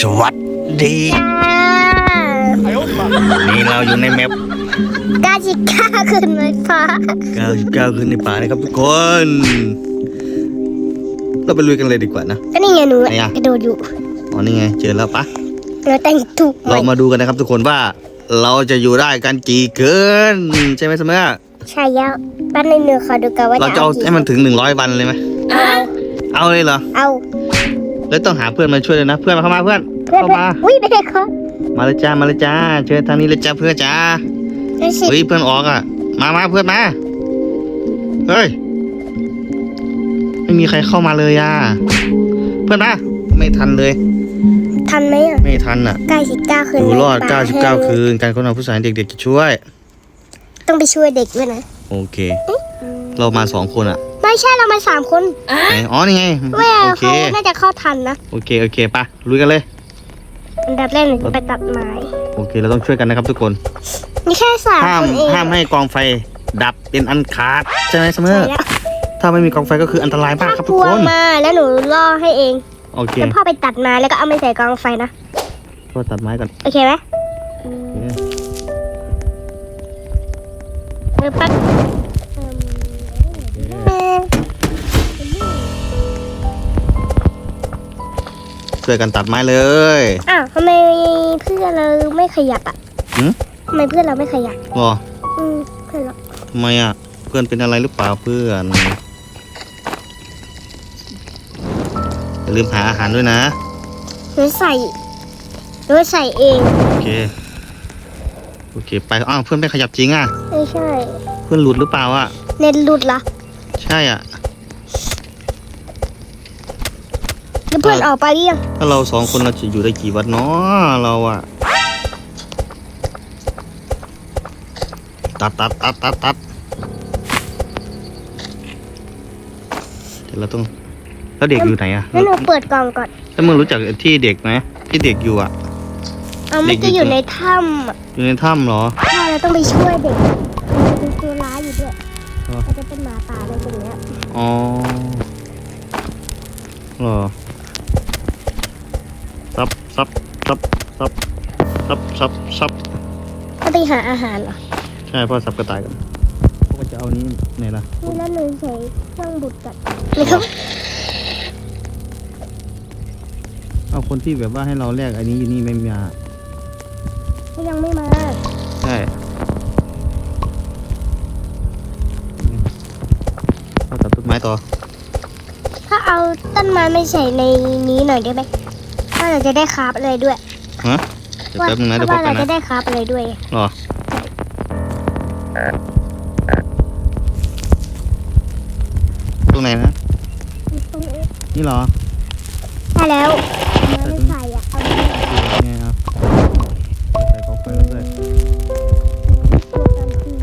สวัสดี นี่เราอยู่ในแมปกาจิก้าขึ้นไฟฟ้า99ขึ้นในป่านะครับทุกคน เราไปลุยกันเลยดีกว่านะก็นี่ไงหนูไหนอะกระโดดอยู่อ๋อนี่ไงเจอแล้วปะเราแต่งถูกไหมเรามาดูกันนะครับทุกคนว่าเราจะอยู่ได้กันกี่เกินใช่ไหมเสมอใช่แล้วบ้านในเนื้อขอดูกันว่าเราจะเอากี่ให้มันถึง100วันเลยไหมเอาเอาเลยเหรอเอา แล้วต้องหาเพื่อนมาช่วยเลยนะ เพื่อนมาเข้ามาเพื่อน เพื่อนเข้าเพื่อนมา อุ้ยไม่ได้ขอมาเลยจ้ามาเลยจ้าเชิญทางนี้เลยจ้าเพื่อนจ้านั่นสิเฮ้ยเพื่อนออกอะ มามาเพื่อนมาเฮ้ยไม่มีใครเข้ามาเลยอะเพื่อนมาไม่ทันเลย ทันไหมอะไม่ทันอะใกล้สิบเก้าคืนอยู่รอดในป่า99คืน การค้นหาผู้สานเด็กๆจะช่วย ต้องไปช่วยเด็กด้วยนะ โอเค เรามาสองคนอะไม่ ใช่เรามาสามคนไหนอ๋อ นี่ไง แม่โอเค เขาน่าจะเข้าทันนะ โอเค โอเคปะลุยกันเลย อันดับแรกหนูจะไปตัดไม้ โอเค เราต้องช่วยกันนะครับทุกคนนี่แค่สามห้ามคนเองห้ามให้กองไฟดับเป็นอันขาดใช่ไหมเสมอ ใช่แล้วถ้าไม่มีกองไฟก็คืออันตรายมากครับพทุกวคงน มาแล้วหนูล่อให้เองโอเคแล้วพ่อไปตัดไม้แล้วก็เอาไปใส่กองไฟนะ ก็ตัดไม้ก่อนโอเคไหมโอเคเออปั๊บ ช่วยกันตัดไม้เลยอ้าวทำไมเพื่อนเราไม่ขยับอะหืมทำไมเพื่อนเราไม่ขยับรออืมเพื่อนเราทำไมอะ เพื่อนเป็นอะไรหรือเปล่าเพื่อนอย่าลืมหาอาหารด้วยนะ หนูใส่หนูใส่เองโอเค โอเค ไป อ้าว เพื่อนไม่ขยับจริงอะ ไม่ใช่เพื่อนหลุดหรือเปล่าอะ เน็ตหลุดเหรอใช่อะ แล้วเพื่อนเออออกไปหรือยังถ้าเราสองคนเราจะอยู่ได้กี่วันเนาะเราอะตัดตัดตัดตัดตัดเดี๋ยวเราต้อง แล้วเด็กอยู่ไหนอะแล้วหนูเปิดกล่องก่อน แล้วมึงรู้จักที่เด็กไหมที่เด็กอยู่อะเอาไม่เด็จะกอยู่อยู่ในถ้ำอะอยู่ในถ้ำเหรอใช่เราต้องไปช่วยเด็กมันเป็นตัวร้ายอยู่ด้วยอ๋อมันจะเป็นหมาป่าอะไรตรงเนี้ยอ๋อเหรอ ซับซับซับซับซับซับซับก็ไปหาอาหารเหรอ ใช่พ่อซับกระต่ายกันพวกมันจะเอานี้ไหนล่ะนี่แล้วหนูใช้เครื่องบุดกัดไม่ต้องเอาคนที่แบบว่าให้เราแลกอันนี้อยู่นี่ไม่มาก็ยังไม่มาใช่พ่อตัดต้นไม้ต่อ ถ้าเอาต้นไม้ไม่ใส่ในนี้หน่อยได้ไหม ถ้าเราจะได้คราฟอะไรด้วยฮะเดี๋ยวแป๊บนึงนะเดี๋ยวเพพ่อราะว่าไปเรานะจะได้คราฟอะไรด้วยหรอตรงไหนนะตรงนี้นี่เหรอใช่แล้วเอามาไม่ใส่อะเอามาไงครับใส่กองไฟแล้วด้วยตัวกันคือ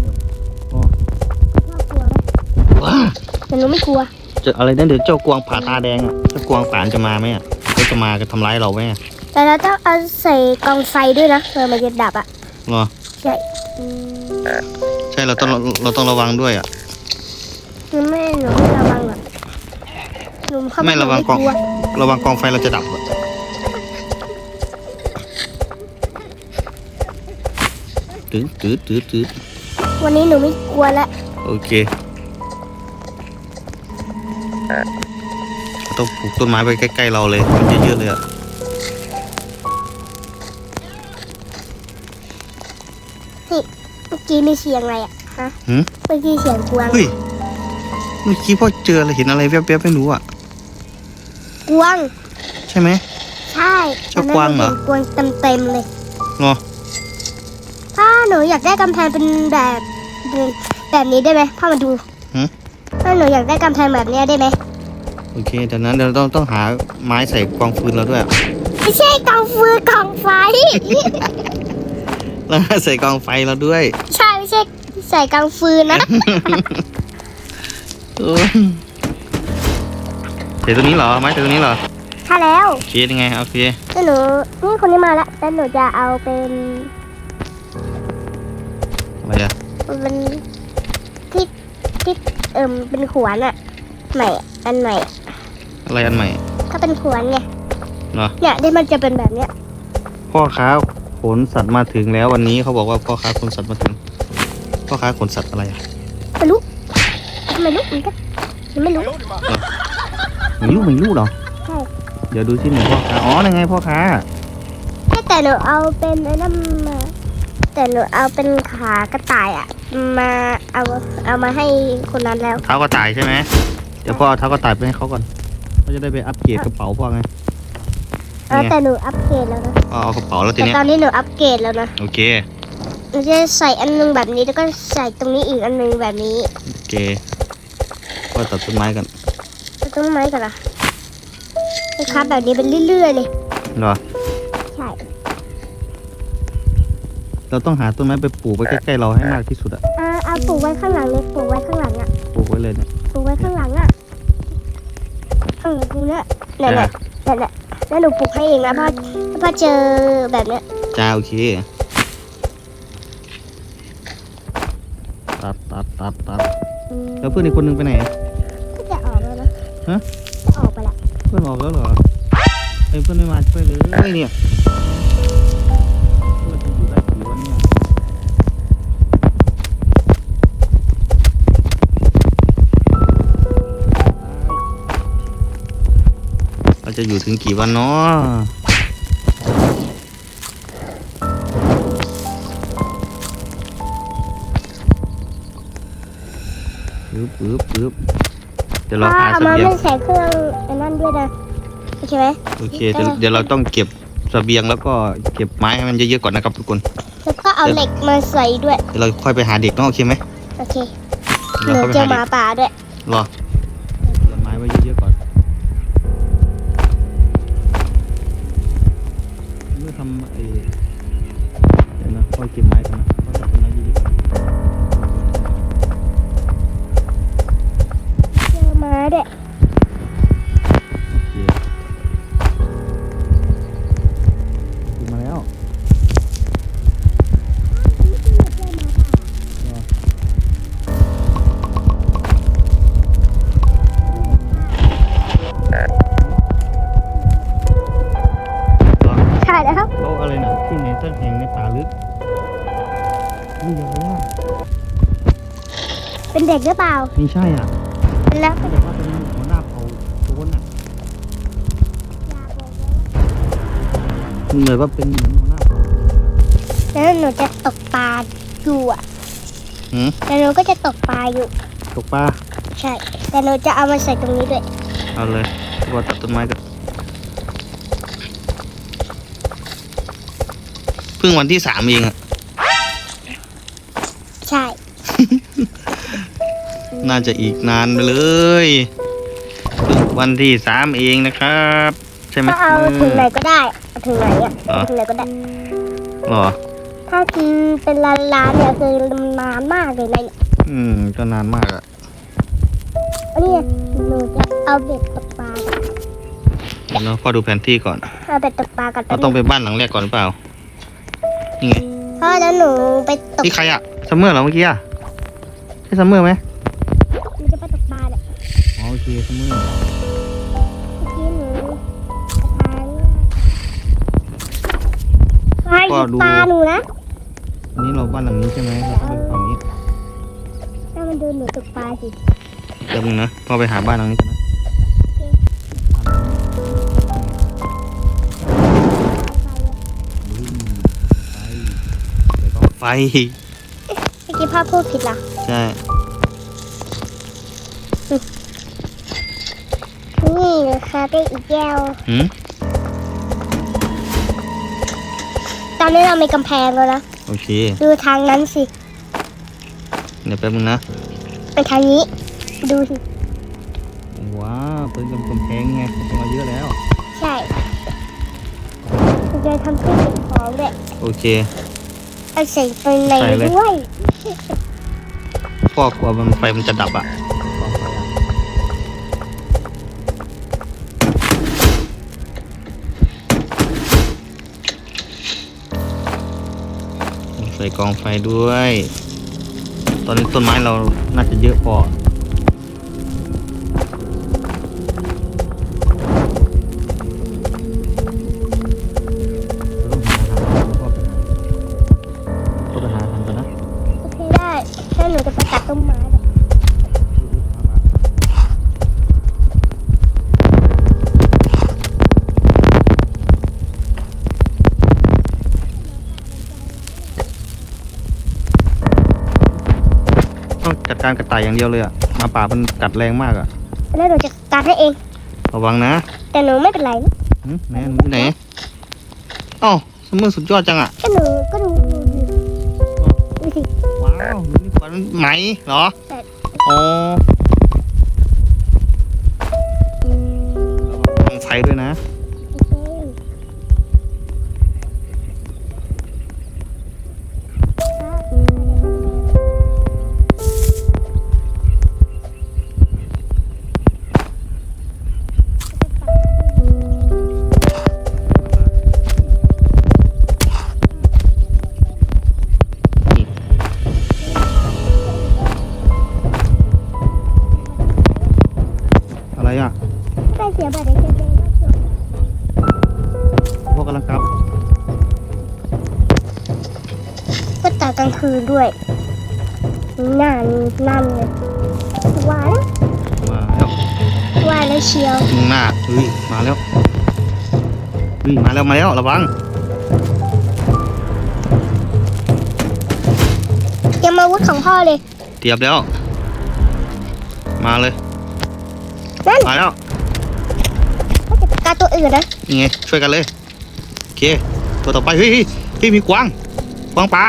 อ๋อน่ากลัวไหมว้าแต่หนูไม่กลัว จะอะไรนั่นเดี๋ยวเจ้ากวางผ่าตาแดงอะเจ้ากวางป่านจะมาไหมอะเขา จะมาจะทำร้ายเราไหมอะแต่เราต้องเอาใส่กองไฟด้วยนะเพื่อมันจะดับอะเหรอใช่ใช่เราต้องเราต้องระวังด้วยอะหนูไม่หนูไม่ระวังหรอกหนูเข้าปไม่ระวังหนูกองลัวระวังกองไฟเราจะดับอะตืดตืดตืดตืดวันนี้หนูไม่กลัวแล้วโอเคเรา ต้องปลูกต้นไม้ไว้ใกล้ๆเราเลยมันเยอะๆเลยอะเมื่อกี้มีเสียงอะไรอะฮะหืมเมื่อกี้เสียงกวางเฮ้ยเมื่อกี้พ่อเจออะไรเห็นอะไรแวบๆไม่รู้อะ กวางใช่ไหมใช่เจ้ากวางเหรอตนนั้นนูนกวางเต็มเต็มๆเลยเหรอถ้าหนูอยากได้กำแพงเป็นแบบแบบนี้ได้ไหมพ่อมาดูหืมถ้าหนูอยากได้กำแพงแบบเนี้ยได้ไหม โอเคเดี๋ยวนั้นเดี๋ยวเราต้องต้องหาไม้ใส่กองฟืนเราด้วยอะไม่ใช่กองฟืนกองไฟ แล้วใส่กองไฟเราด้วย ใช่ไม่ใช่ใส่กองฟืนนะเออใส่ตัวนี้เหรอไม้ใส่ตัวนี้เหรอใช่แล้วโอเคยังไงโอเคแล้วหนูนี่คนนี้มาแล้วแล้วหนูจะเอาเป็นอะไรอะเป็นที่ที่เอิ่มเป็นขวานอะใหม่อันใหม่ อะไรอันใหม่ก็เป็นขวานไงเนาะเนี่ยที่มันจะเป็นแบบเนี้ยพ่อค้าขนสัตว์มาถึงแล้ววันนี้เขาบอกว่าพ่อค้าขนสัตว์มาถึง พ่อค้าขนสัตว์อะไรอะไม่รู้ไม่รู้เหมือนกันยังไม่รู้ไม่รู้ไม่รู้เหรอใช่เดี๋ยวดูที่หนึ่งพ่อค้าอ๋อนั่นไงพ่อค้าแค่แต่หนูเอาเป็นไอ้นั่นมาแต่หนูเอาเป็นขากระต่ายอะ มาเอาเอามาให้คนนั้นแล้วเท้ากระต่ายใช่ไหมเดี๋ยวพ่อเอาเท้ากระต่ายไปให้เขาก่อน เขาจะได้ไปอัปเกรดกระเป๋าพ่อไงเออแต่หนูอัปเกรดแล้วนะพ่อเอากระเป๋าแล้วทีแต่เนี้ยตอนนี้หนูอัปเกรดแล้วนะโอเคหนูจะใส่อันนึงแบบนี้แล้วก็ใส่ตรงนี้อีกอันนึงแบบนี้โอเคพ่อตัดต้นไม้กันแล้วต้นไม้ก่อนละนะครับแบบนี้เป็นเรื่อยๆเลยเหรอใช่เราต้องหาต้นไม้ไปปลูกไว้ใกล้ๆเราให้มากที่สุดอะอ่าเอาปลูกไว้ข้างหลังเลยปลูกไว้ข้างหลังอะปลูกไว้เลยเนี่ยปลูกไว้ข้างหลังอะ ข้างหลังตรงเนี้ยนั่นแหละนั่นแหละแล้วหนูปลูกให้เองนะพ่อพ่อเจอแบบเนี้ยจ้าโอเคตัดตัดตัดตัดอืมแล้วเพื่อนอีกคนนึงไปไหนก็จะออกแล้วนะฮะ จะออกไปละเพื่อนออกแล้วเหรอไอ้ยเพื่อนไม่มาช่วยเลยเนี่ย จะอยู่ถึงกี่วันเนาะปึ๊บปึ๊บปึ๊บเดี๋ยวเราพ่อหาเอาเสมาบียงไม่ใส่เครื่องไอ้นั่นด้วยนะโอเคไหมโอเคเดี๋ยวเดี๋ยวเราต้องเก็บเสบียงแล้วก็เก็บไม้ให้มันเยอะๆก่อนนะครับทุกคน แล้วก็เอาเหล็กมาใส่ด้วยเดี๋ยวเราค่อยไปหาเด็กเนาะโอเคไหมโอเคหเรานูค่อยไปเจอหาหเด็มากป่าด้วยรอ ด็กหรือเปล่า ไม่ใช่อะแล้วเขาบอกว่าเป็นหัวหน้าเผ่าโจรอะเหมือนว่าเป็นเหมือนหัวหน้าเผ่าแล้วหนูจะตกปลาอยู่อะหืมแล้วหนูก็จะตกปลาอยู่ ตกปลาใช่ แต่หนูจะเอามาใส่ตรงนี้ด้วยเอาเลยว่าตัดต้นไม้กันเพิ่งวันที่สามเองอะ น่าจะอีกนานเลยเพิ่งวันที่สามเองนะครับ ใช่ไหมก็เอาถึงไหนก็ได้เอาถึงไหนอะอ๋อถึงไหนก็ได้หรอถ้ากินเป็นล้านล้านๆเนี่ยคือนานมากเลยนะเนี่ยอืม ก็นานมากอะอันนี้หนูจะเอาเบ็ดตกปลาเดี๋ยวเราพอดูแผนที่ก่อนเอาเบ็ดตกปลากันเราต้องไปบ้านหลังแรกก่อนหรือเปล่านี่ไงพ่อแล้วหนูไปตกนี่ใครอะซัมเมอร์เหรอเมื่อกี้อะใช่ซัมเมอร์ไหม อ๋อโอเคซัมเมอร์เมื่อกี้หนูไปทางปลาหนูนะอันนี้เราบ้านหลังนี้ใช่ไหมเราต้องไปฝั่งนี้ถ้ามันดูหนูตกปลาสิเดี๋ยวมึงนะพอไปหาบ้านหลังนี้กันนะไฟเมื่อกี้พ่อพูดผิดเหรอ ใช่ นี่นะคะได้อีกแก้ว หืมตอนนี้เรามีกำแพงแล้วนะ โอเค ดูทางนั้นสิ เดี๋ยวแป๊บนึงนะ ไปทางนี้ ดูสิ ว้าวเป็นกำแพงไงทำมาเยอะแล้ว ใช่เราจะทำเครื่องเก็บของด้วยโอเคเอาใส่ไปในใส่เลย ด้วยพ่อกลัวมันไฟมันจะดับอะ ใส่กองไฟด้วย ตอนนี้ต้นไม้เราน่าจะเยอะพอ การกระต่ายอย่างเดียวเลยอะหมาป่ามันกัดแรงมากอะแล้วหนูจะการให้เอง ระวังนะแต่หนูไม่เป็นไรนะหึไหนหนูไหนเอ้าสมมติสุดยอดจังอะก็หนูก็ดูดูดูสิ ว้าวหนูนี่ขวัญไหมเหรอใช่ อ๋อระวังไฟด้วยนะ อะไรอะได้เสียบัตรได้เสียเองพวกกำลังกลับก็ตากลางคืนด้วยนั่นนั่นเลยว่าแล้วมาแล้วว่าแล้วเชียวข้างหน้าเฮ้ยมาแล้วเฮ้ยมาแล้วมาแล้วระวังยังมาวุธของพ่อเลย เตรียมแล้ว มาเลยนั่น มาแล้วก็จะการตัวอื่นนะนี่ไงช่วยกันเลยโอเคตัวต่อไปเฮ้ยเฮ้ยเฮ้ยมีกวางกวางป่า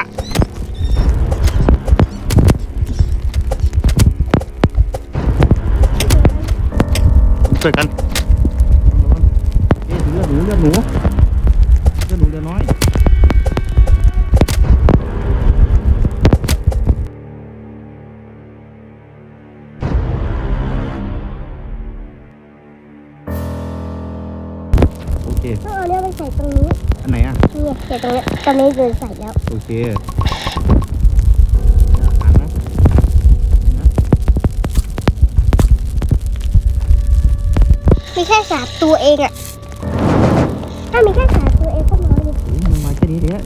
ช่วยกันเอ๊ะเลือดหนูเลือดหนู ตรงนี้ตอนนี้เดินใส่แล้ว โอเคอ่านนะนะมีแค่สามตัวเองอะถ้ามีแค่สามตัวเองก็น้อยดิเฮ้ยมันมาแค่นี้เดียว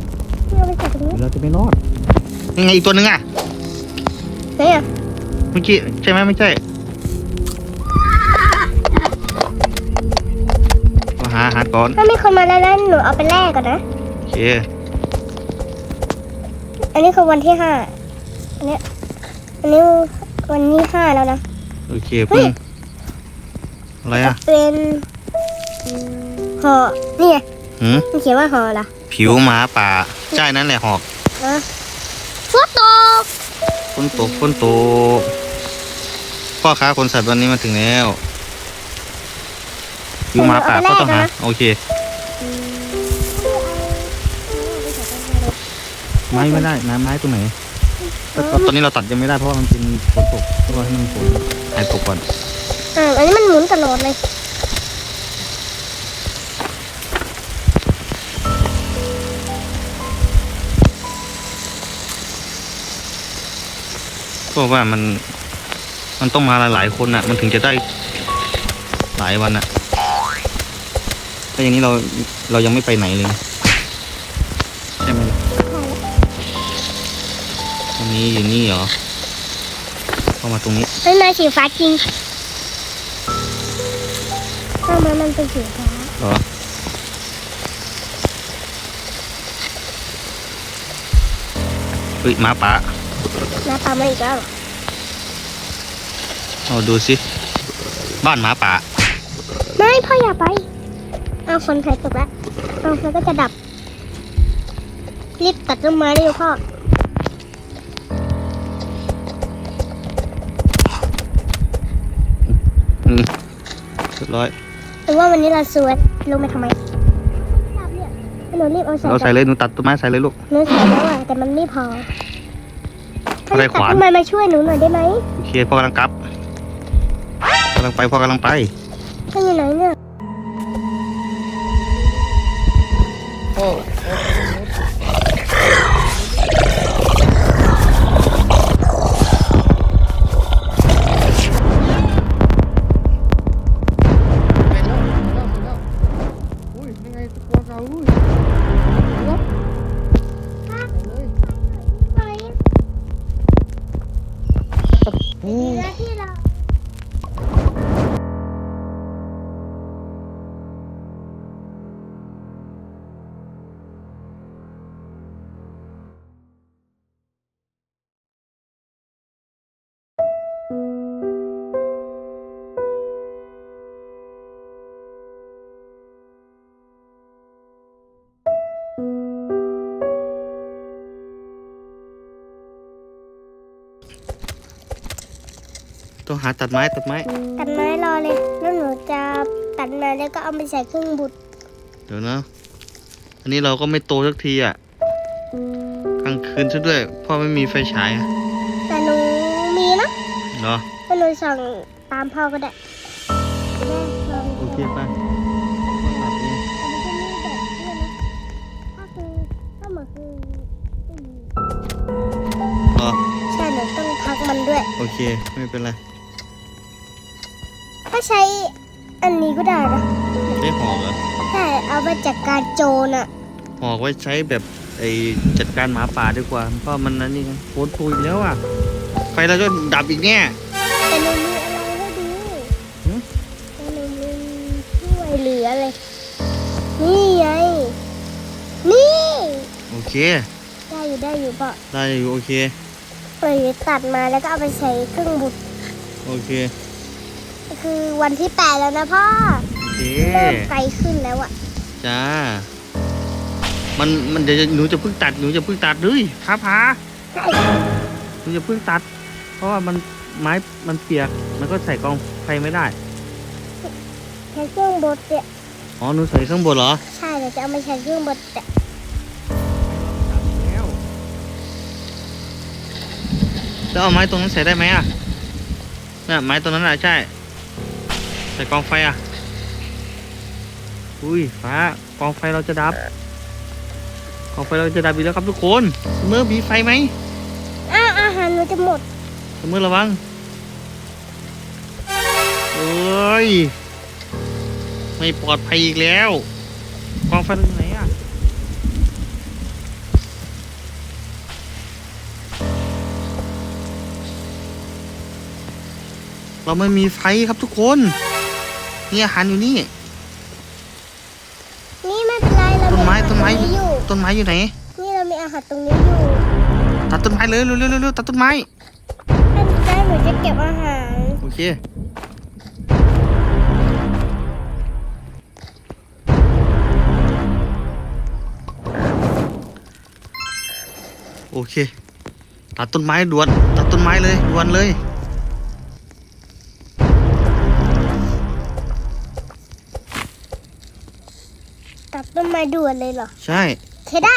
ที่เอาไปใส่ตรงนี้เดี๋ยวเราจะไม่รอดยังไงอีกตัวหนึ่งอะ ไหนอะเมื่อกี้ใช่ไหมไม่ใช่มาหาอาหารก่อนถ้ามีคนมาแล้วนะหนูเอาไปแลกก่อนนะ โอเค อันนี้คือวันที่ห้าอันเนี้ยอันนี้วันที่ห้าแล้วนะ โอเคเพิ่งอะไรอะเป็นห่อนี่ไงหืมมันเขียนว่าห่อเหรอผิวหมาป่าใช่นั่นแหละหอกนะฝนตกฝนตกฝนตกพ่อค้าคนสัตว์วันนี้มาถึงแล้วผิวหมาป่าก็ต้องหาโอเค ไม้ไม่ได้น้ำไม้ตรงไหนแต่ตอนนี้เราตัดยังไม่ได้เพราะว่ามันเป็นฝนตกต้องรอให้มันฝนหายตกก่อนอ่าอันนี้มันหมุนตลอดเลยเพราะว่ามัน มันต้องมาหลายๆคนอะ มันถึงจะได้หลายวันอะถ้าอย่างนี้เราเรายังไม่ไปไหนเลย นี้อยู่นี่เหรอ เข้ามาตรงนี้ เฮ้ยมาสีฟ้าจริงทำไมมันเป็นสีฟ้าเหรอเฮ้ยหมาป่าหน้าตามาอีกแล้วเหรอเอาดูสิ บ้านหมาป่าไม่พ่ออย่าไป เอาฝนไทยตกแล้วเอาฝนก็จะดับ รีบตัดต้นไม้เร็วพ่ออื รียบร้อยหรือว่าวันนี้เราสวยลงไปทำไมให้หนูรีบเอาใส่เราใส่เลยหนูตัดต้นไม้ใส่เลยลูกหนูใส่แล้วอะแต่มันไม่พออะไรขวานทำไมมาช่วยหนูหน่อยได้ไหมโอเคพ่อกำลังกลับกำลังไปพ่อกำลังไปพ่ออยู่ไหนเนี่ย อู้ ต้องหาตัดไม้ตัดไม้ ตัดไม้รอเลย แล้วหนูจะตัดมาแล้วก็เอาไปใส่เครื่องบุตรเดี๋ยวนะ อันนี้เราก็ไม่โตสักทีอะกลางคืนซะด้วยเพ่อไม่มีไฟฉายอะแต่หนูมีนะเหรอถ้าหนูส่องตามพ่อก็ได้แม่ลองโอเคไปถ้าคือถ้าเหมือนคืออืมเหรอใช่หนูต้องพักมันด้วย โอเค ไม่เป็นไร ถ้าใช้อันนี้ก็ได้นะได้หอกเหรอใช่เอาไปจัดการโจรอะหอกไว้ใช้แบบไอจัดการหมาป่าดีกว่า เพราะมันนั่นนี่ไงโคตรพูอีกแล้วอะไฟเราจะดับอีกแน่แต่หนูมีอะไรให้ดูหืมแต่หนูมีช่วยเหลืออะไรนี่ไงนี่โอเค ได้อยู่ได้อยู่พ่อได้อยู่โอเคเปิดตัดมาแล้วก็เอาไปใส่เครื่องบุตรโอเค คือวันที่แปดแล้วนะพ่อโอเคเริ่มไกลขึ้นแล้วอะจ้า มันมันเดี๋ยวหนูจะเพิ่งตัดหนูจะเพิ่งตัดเลยพาพาหนูจะเพิ่งตัด เพราะว่ามันไม้มันเปียกมันก็ใส่กองไฟไม่ได้ใช้เครื่องบดเนี่ยอ๋อหนูใส่ข้างบนเหรอใช่เดี๋ยวจะเอามาใช้เครื่องบดแต่แล้วแล้วเอาไม้ตรงนั้นใส่ได้ไหมอะน่ะไม้ตรงนั้นอะใช่ใส่กองไฟอะ อุ้ยฟ้ากองไฟเราจะดับ กองไฟเราจะดับอีกแล้วครับทุกคนเมื่อมีไฟไหมอ้าอาหารหนูจะหมดเมื่อระวังเอ้ย ไม่ปลอดภัยอีกแล้ว กองไฟเราอยู่ไหนอะเราไม่มีไฟครับทุกคน นี่อาหารอยู่นี่ นี่ไม่เป็นไรเราต้นไม้อาหารต้นไม้ตรงนี้อยู่ ต้นไม้อยู่ไหน นี่เรามีอาหารตรงนี้อยู่ ตัดต้นไม้เลยเร็วเร็วเร็วเร็วตัดต้นไม้ถ้าได้หนูจะเก็บอาหาร โอเค โอเค ตัดต้นไม้ด่วน ตัดต้นไม้เลยด่วนเลย ตัดต้นไม้ด่วนเลยเหรอ ใช่ โอเคได้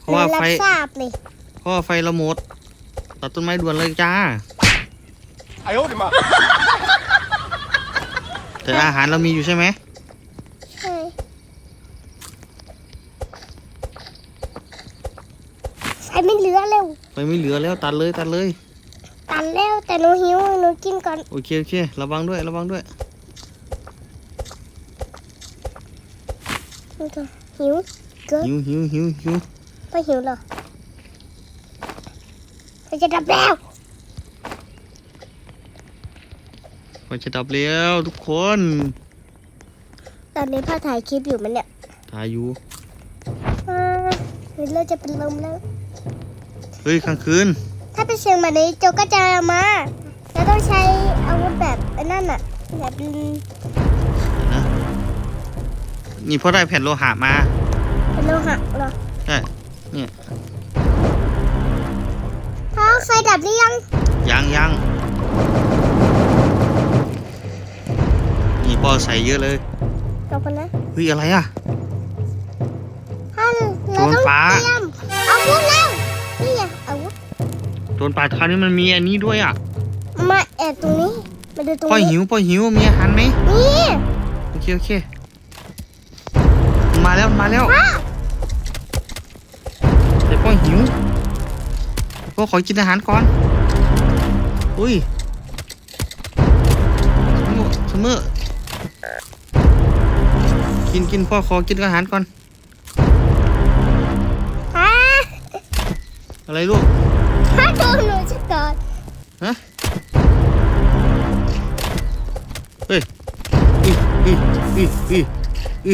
เพราะว่า หนู ไฟ รับทราบเลย เพราะว่าไฟเราหมด ตัดต้นไม้ด่วนเลยจ้า 哎呦我的妈！ แต่อาหารเรามีอยู่ใช่ไหม ใช่ใช้ไม่เหลือเร็ว ไฟไม่เหลือแล้วตัดเลยตัดเลย ตันแล้วแต่หนูหิวหนูกินก่อน โอเคโอเค ระวังด้วยระวังด้วย หนูจะ หิวเกินหิวหิวหิวหิวไม่หิวเหรอเราจะดับแล้วไฟจะดับแล้วทุกคน ตอนนี้พ่อถ่ายคลิปอยู่มันเนี่ยถ่ายอยู่อ่าเดี๋ยวเราจะเป็นลมแล้ว เฮ้ยกลางคืน ถ้าเป็นเสียงแบบนี้โจก็จะมา แล้วต้องใช้อาวุธแบบไอ้นั่นอะแบบนะ นี่พอได้แผ่นโลหะมาเป็นโลหะเหรอใช่เนี่ยพ่อไฟดับหรือยังยังยังนี่ปอใส่เยอะเลยกลับกันนะเฮ้ยอะไรอะพ่อเราต้องโจรฟ้าเตรียมอาวุธแล้วนี่ไงอาวุธโดนป่าคราวนี้มันมีอันนี้ด้วยอะมาแอบตรงนี้มาดูตรงพ่อนี้หิวพ่อหิวมีอาหารไหมนี่โอเคโอเคมันมา แล้วมันมาแล้วพ่อแต่พ่อหิวพ่อขอกินอาหารก่อน อุ้ยเสมอเสมอกินกินพ่อขอกินอาหารก่อนพ่ออะไรลูกพ่อดูหนูจะก่อนฮะเฮ้ยอีอีอีอีอี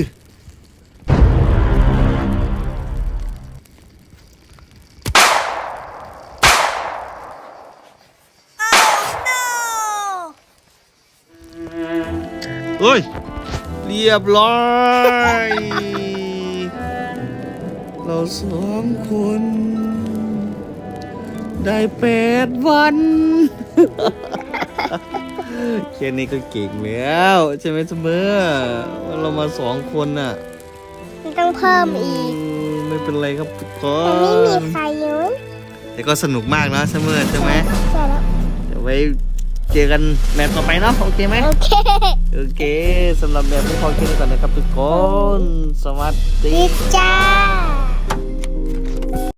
เฮ้ย เรียบร้อย เราสองคน ได้แปดวัน แค่นี้ก็เก่งแล้ว ใช่ไหมเสมอเรามาสองคนน่ะมันต้องเพิ่มอีกอืมไม่เป็นไรครับทุกคมันไม่มีนใครอยู่แต่ก็สนุกมากนะเสมอใช่ไหมใช่แล้ว เดี๋ยวไว้ เจอกันแมตช์ต่อไปเนาะโอเคไหมโอเค โอเคสำหรับแบบนี้พอแค่นี้ก่อนนะครับทุกคน สวัสดีดีจ้า